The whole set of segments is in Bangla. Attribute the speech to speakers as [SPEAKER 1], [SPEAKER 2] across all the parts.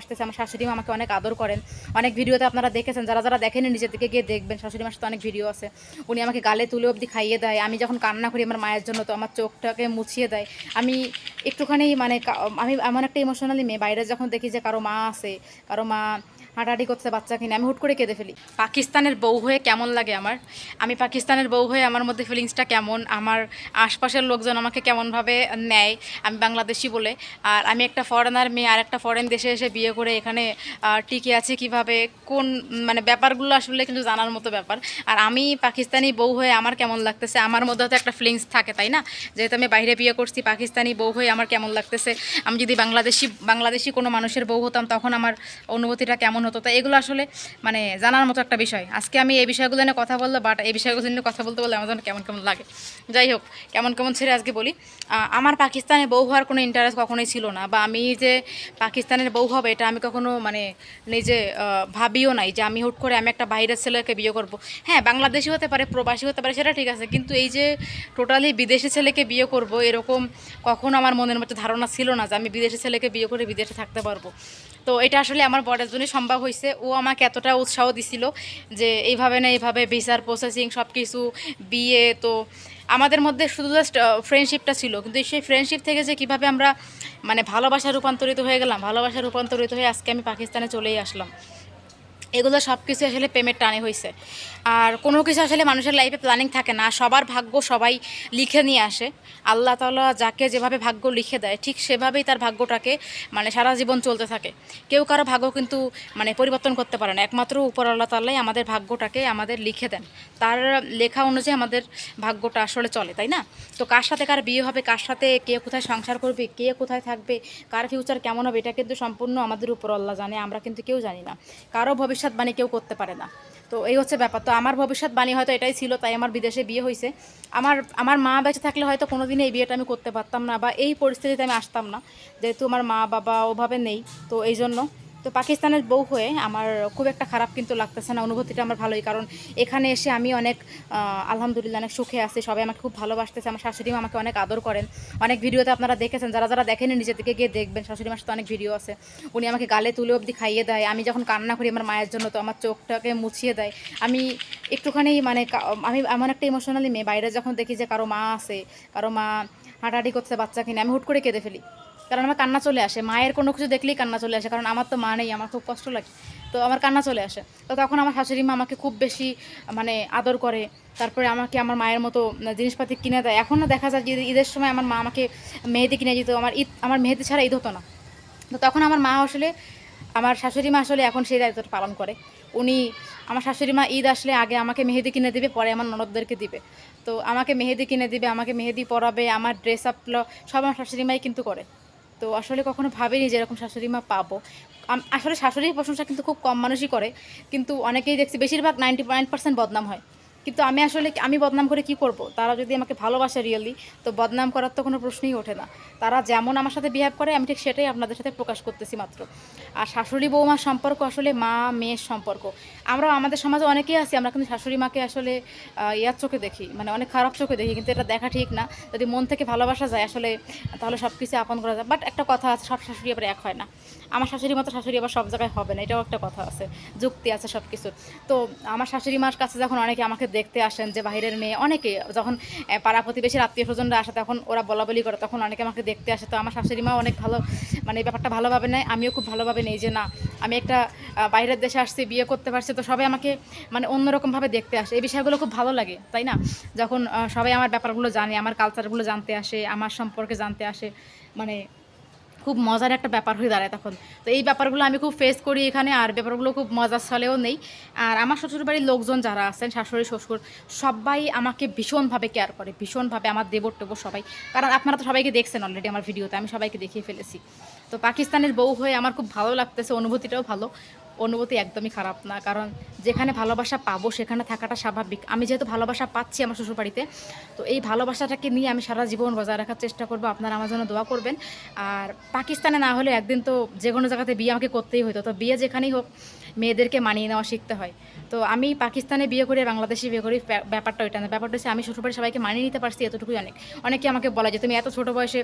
[SPEAKER 1] আসতেছে, আমার শাশুড়ি আমাকে অনেক আদর করেন। অনেক ভিডিওতে আপনারা দেখেছেন, যারা যারা দেখেনি নিজের দিকে গিয়ে দেখবেন, শাশুড়ি মার তো অনেক ভিডিও আছে। উনি আমাকে গালে তুলে অবধি খাইয়ে দেয়। আমি যখন কান্না করি আমার মায়ের জন্য, তো আমার চোখটাকে মুছিয়ে দেয়। আমি একটুখানি মানে আমি এমন একটা ইমোশনালি মেয়ে, বাইরে যখন দেখি যে কারও মা আছে, কারও মা হাঁটাহাঁটি করতে বাচ্চা কিনে, আমি হুট করে কেঁদে ফেলি। পাকিস্তানের বউ হয়ে কেমন লাগে আমার? আমি পাকিস্তানের বউ হয়ে আমার মধ্যে ফিলিংসটা কেমন? আমার আশপাশের লোকজন আমাকে কেমনভাবে নেয়? আমি বাংলাদেশি বলে। আর আমি একটা ফরেনার মেয়ে, আর একটা ফরেন দেশে এসে বিয়ে করে এখানে টিকে আছি কীভাবে? কোন মানে ব্যাপারগুলো আসলে কিন্তু জানার মতো ব্যাপার। আর আমি পাকিস্তানি বউ হয়ে আমার কেমন লাগতেছে? আমার মধ্যে তো একটা ফিলিংস থাকে, তাই না? যেহেতু আমি বাইরে বিয়ে করছি, পাকিস্তানি বউ হয়ে আমার কেমন লাগতেছে? আমি যদি বাংলাদেশি বাংলাদেশি কোনো মানুষের বউ হতাম, তখন আমার অনুভূতিটা কেমন হতো তো এগুলো আসলে মানে জানার মতো একটা বিষয়। আজকে আমি এই বিষয়গুলো নিয়ে কথা বললে বাট এই বিষয়গুলো নিয়ে কথা বলতে বললে আমার যেন কেমন কেমন লাগে। যাই হোক, কেমন কেমন ছেড়ে আজকে বলি। আমার পাকিস্তানে বউ হওয়ার কোনো ইন্টারেস্ট কখনোই ছিল না, বা আমি যে পাকিস্তানের বউ হবে, এটা আমি কখনো মানে নিজে ভাবিও নাই যে আমি হুট করে আমি একটা বাইরের ছেলেকে বিয়ে করব। হ্যাঁ বাংলাদেশি হতে পারে, প্রবাসী হতে পারে, সেটা ঠিক আছে, কিন্তু এই যে টোটালি বিদেশি ছেলেকে বিয়ে করব, এরকম কখনো আমার মনের মধ্যে ধারণা ছিল না যে আমি বিদেশি ছেলেকে বিয়ে করে বিদেশে থাকতে পারব। তো এটা আসলে আমার বরের জন্যই সম্ভব হয়েছে ও আমাকে এতটা উৎসাহ দিছিল যে এইভাবে না এইভাবে ভিসার প্রসেসিং সব কিছু বিয়ে, তো আমাদের মধ্যে শুধু জাস্ট ফ্রেন্ডশিপটা ছিল। কিন্তু সেই ফ্রেন্ডশিপ থেকে যে কীভাবে আমরা মানে ভালোবাসা রূপান্তরিত হয়ে গেলাম, ভালোবাসা রূপান্তরিত হয়ে আজকে আমি পাকিস্তানে চলেই আসলাম। এগুলো সব কিছু আসলে পেমেন্ট টানে হয়েছে আর কোনো কিছু আসলে মানুষের লাইফে প্ল্যানিং থাকে না। সবার ভাগ্য সবাই লিখে নিয়ে আসে। আল্লাহ তালা যাকে যেভাবে ভাগ্য লিখে দেয়, ঠিক সেভাবেই তার ভাগ্যটাকে মানে সারা জীবন চলতে থাকে। কেউ কারও ভাগ্য কিন্তু মানে পরিবর্তন করতে পারে না। একমাত্র উপর আল্লাহ তাল্লাই আমাদের ভাগ্যটাকে আমাদের লিখে দেন। তার লেখা অনুযায়ী আমাদের ভাগ্যটা আসলে চলে, তাই না? তো কার সাথে কার বিয়ে হবে, কার সাথে কে কোথায় সংসার করবে, কে কোথায় থাকবে, কার ফিউচার কেমন হবে, এটা কিন্তু সম্পূর্ণ আমাদের উপর আল্লাহ জানে, আমরা কিন্তু কেউ জানি না। কারও ভবিষ্যৎবাণী কেউ করতে পারে না। তো এই হচ্ছে ব্যাপার। তো আমার ভবিষ্যৎবাণী হয়তো এটাই ছিল, তাই আমার বিদেশে বিয়ে হয়েছে। আমার আমার মা বেঁচে থাকলে হয়তো কোনো কোনোদিনই এই বিয়েটা আমি করতে পারতাম না বা এই পরিস্থিতিতে আমি আসতাম না। যেহেতু আমার মা বাবা ওভাবে নেই, তো এই জন্য তো পাকিস্তানের বউ হয়ে আমার খুব একটা খারাপ কিন্তু লাগতেছে না, অনুভূতিটা আমার ভালোই। কারণ এখানে এসে আমি অনেক আলহামদুলিল্লাহ অনেক সুখে আছি, সবাই আমাকে খুব ভালোবাসতেছে, আমার শাশুড়ি মা আমাকে অনেক আদর করেন। অনেক ভিডিওতে আপনারা দেখেছেন, যারা যারা দেখেনি নিজের দিকে গিয়ে দেখবেন শাশুড়ি মার সাথে অনেক ভিডিও আছে। উনি আমাকে গালে তুলে অবধি খাইয়ে দেয়, আমি যখন কান্না করি আমার মায়ের জন্য তো আমার চোখটাকে মুছিয়ে দেয়। আমি একটুখানি মানে আমি এমন একটা ইমোশনালি মেয়ে, বাইরে যখন দেখি যে কারও মা আছে, কারও মা হাঁটাহাঁটি করছে বাচ্চা কিনে, আমি হুট করে কেঁদে ফেলি। কারণ আমার কান্না চলে আসে। মায়ের কোনো কিছু দেখলেই কান্না চলে আসে, কারণ আমার তো মা নেই, আমার খুব কষ্ট লাগে। তো আমার কান্না চলে আসে। তো তখন আমার শাশুড়ি মা আমাকে খুব বেশি মানে আদর করে। তারপরে আমাকে আমার মায়ের মতো জিনিসপাতি কিনে দেয়। এখনও দেখা যায় যে ঈদের সময় আমার মা আমাকে মেহেদি কিনে দিত। আমার ঈদ, আমার মেহেদি ছাড়া ঈদ হতো না। তো তখন আমার মা আসলে, আমার শাশুড়ি মা আসলে এখন সেই দায়িত্বটা পালন করে। উনি, আমার শাশুড়ি মা ঈদ আসলে আগে আমাকে মেহেদি কিনে দিবে, পরে আমার ননদদেরকে দিবে। তো আমাকে মেহেদি কিনে দিবে, আমাকে মেহেদি পরাবে, আমার ড্রেস আপ সব আমার শাশুড়ি মাই কিন্তু করে। তো আসলে কখনো ভাবিনি যে এরকম শাশুড়ি মা পাবো। আসলে শাশুড়ির প্রশংসা কিন্তু খুব কম মানুষই করে, কিন্তু অনেকেই দেখছি বেশিরভাগ নাইনটি নাইন পার্সেন্ট বদনাম হয়। কিন্তু আমি আসলে আমি বদনাম করে কি করব? তারা যদি আমাকে ভালোবাসে রিয়েলি তো বদনাম করার তো কোনো প্রশ্নই ওঠে না। তারা যেমন আমার সাথে বিহেভ করে, আমি ঠিক সেটাই আপনাদের সাথে প্রকাশ করতেছি মাত্র। আর শাশুড়ি বৌমার সম্পর্ক আসলে মা, মেয়ের সম্পর্ক। আমরা আমাদের সমাজে অনেকেই আছি, আমরা কিন্তু শাশুড়ি মাকে আসলে ইয়ার চোখে দেখি মানে অনেক খারাপ চোখে দেখি, কিন্তু এটা দেখা ঠিক না। যদি মন থেকে ভালোবাসা যায় আসলে, তাহলে সব কিছু আপন করা যায়। বাট একটা কথা আছে, সব শাশুড়ি আবার এক হয় না। আমার শাশুড়ির মতো শাশুড়ি আবার সব জায়গায় হবে না, এটাও একটা কথা আছে। যুক্তি আছে সব কিছুর তো আমার শাশুড়ি মার কাছে যখন অনেকে আমাকে দেখতে আসেন যে বাইরের মেয়ে, অনেকে যখন পাড়া প্রতিবেশীর আত্মীয় স্বজনরা আসে তখন ওরা বলা বলি করে, তখন অনেকে আমাকে দেখতে আসে। তো আমার শাশুড়ি মা অনেক ভালো মানে এই ব্যাপারটা ভালোভাবে নেয়, আমিও খুব ভালোভাবে নেই যে না, আমি একটা বাইরের দেশে আসছি, বিয়ে করতে পারছি, তো সবাই আমাকে মানে অন্যরকমভাবে দেখতে আসে। এই বিষয়গুলো খুব ভালো লাগে, তাই না? যখন সবাই আমার ব্যাপারগুলো জানে, আমার কালচারগুলো জানতে আসে, আমার সম্পর্কে জানতে আসে মানে খুব মজার একটা ব্যাপার হয়ে দাঁড়ায় তখন। তো এই ব্যাপারগুলো আমি খুব ফেস করি এখানে, আর ব্যাপারগুলো খুব মজার ছলেও নেই। আর আমার শ্বশুরবাড়ির লোকজন যারা আছেন, শাশুড়ি, শ্বশুর, সবাই আমাকে ভীষণভাবে কেয়ার করে, ভীষণভাবে আমার দেবর টেবর সবাই। কারণ আপনারা তো সবাইকে দেখছেন অলরেডি আমার ভিডিওতে আমি সবাইকে দেখিয়ে ফেলেছি। তো পাকিস্তানের বউ হয়ে আমার খুব ভালো লাগতেছে, অনুভূতিটাও ভালো। অনুভূতি একদমই খারাপ না। কারণ যেখানে ভালোবাসা পাবো সেখানে থাকাটা স্বাভাবিক। আমি যেহেতু ভালোবাসা পাচ্ছি আমার শ্বশুরবাড়িতে, তো এই ভালোবাসাটাকে নিয়ে আমি সারা জীবন বজায় রাখার চেষ্টা করব। আপনারা আমার জন্য দোয়া করবেন। আর পাকিস্তানে না হলে একদিন তো যে কোনো জায়গাতে বিয়ে আমাকে করতেই হতো তো বিয়ে যেখানেই হোক, মেয়েদেরকে মানিয়ে নেওয়া শিখতে হয়। তো আমি পাকিস্তানে বিয়ে করি বাংলাদেশে বিয়ে করি ব্যাপারটা ওইটা না। ব্যাপারটা হচ্ছে আমি শ্বশুরবাড়ি সবাইকে মানিয়ে নিতে পারছি এতটুকুই অনেক। অনেকে আমাকে বলে যে, তুমি এত ছোটো বয়সে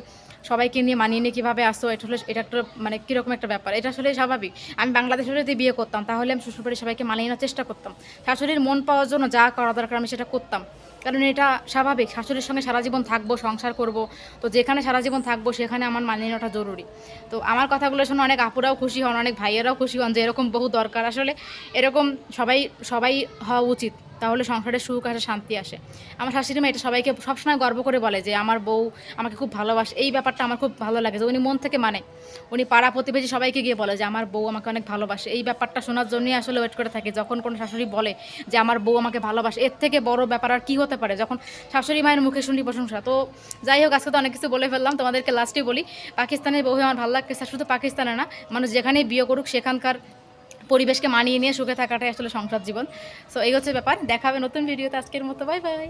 [SPEAKER 1] সবাইকে নিয়ে মানিয়ে নিয়ে কীভাবে আসো এটা হলে, এটা একটা মানে কীরকম একটা ব্যাপার। এটা আসলে স্বাভাবিক। আমি বাংলাদেশে যদি বিয়ে করতাম, তাহলে আমি শ্বশুরবাড়ির সবাইকে মানিয়ে নেওয়ার চেষ্টা করতাম। শাশুড়ির মন পাওয়ার জন্য যা করা দরকার আমি সেটা করতাম। কারণ এটা স্বাভাবিক, শাশুড়ির সঙ্গে সারা জীবন থাকব, সংসার করব। তো যেখানে সারা জীবন থাকব, সেখানে আমার মানিয়ে নেওয়াটা জরুরি। তো আমার কথাগুলো শুনে অনেক আপুরাও খুশি হন, অনেক ভাইয়েরাও খুশি হন যে এরকম বহু দরকার। আসলে এরকম সবাই সবাই হওয়া উচিত। তাহলে সংসারে সুখ আসে, শান্তি আসে। আমার শাশুড়ি মা এটা সবাইকে সবসময় গর্ব করে বলে যে, আমার বউ আমাকে খুব ভালোবাসে। এই ব্যাপারটা আমার খুব ভালো লাগে যে, উনি মন থেকে মানে। উনি পাড়া প্রতিবেশী সবাইকে গিয়ে বলে যে, আমার বউ আমাকে অনেক ভালোবাসে। এই ব্যাপারটা শোনার জন্যই আসলে ওয়েট করে থাকে। যখন কোনো শাশুড়ি বলে যে, আমার বউ আমাকে ভালোবাসে, এর থেকে বড় ব্যাপার আর কী হতে পারে? যখন শাশুড়ি মায়ের মুখে শুনি প্রশংসা। তো যাই হোক, আজকে তো অনেক কিছু বলে ফেললাম। তোমাদেরকে লাস্টে বলি, পাকিস্তানের বউ আমার ভালো লাগতেছে। শুধু পাকিস্তানে না, মানুষ যেখানেই বিয়ে করুক, সেখানকার পরিবেশকে মানিয়ে নিয়ে সুখে থাকাটাই আসলে সংসার জীবন। সো এই হচ্ছে ব্যাপার। দেখাবে নতুন ভিডিওতে আজকের মতো বাই বাই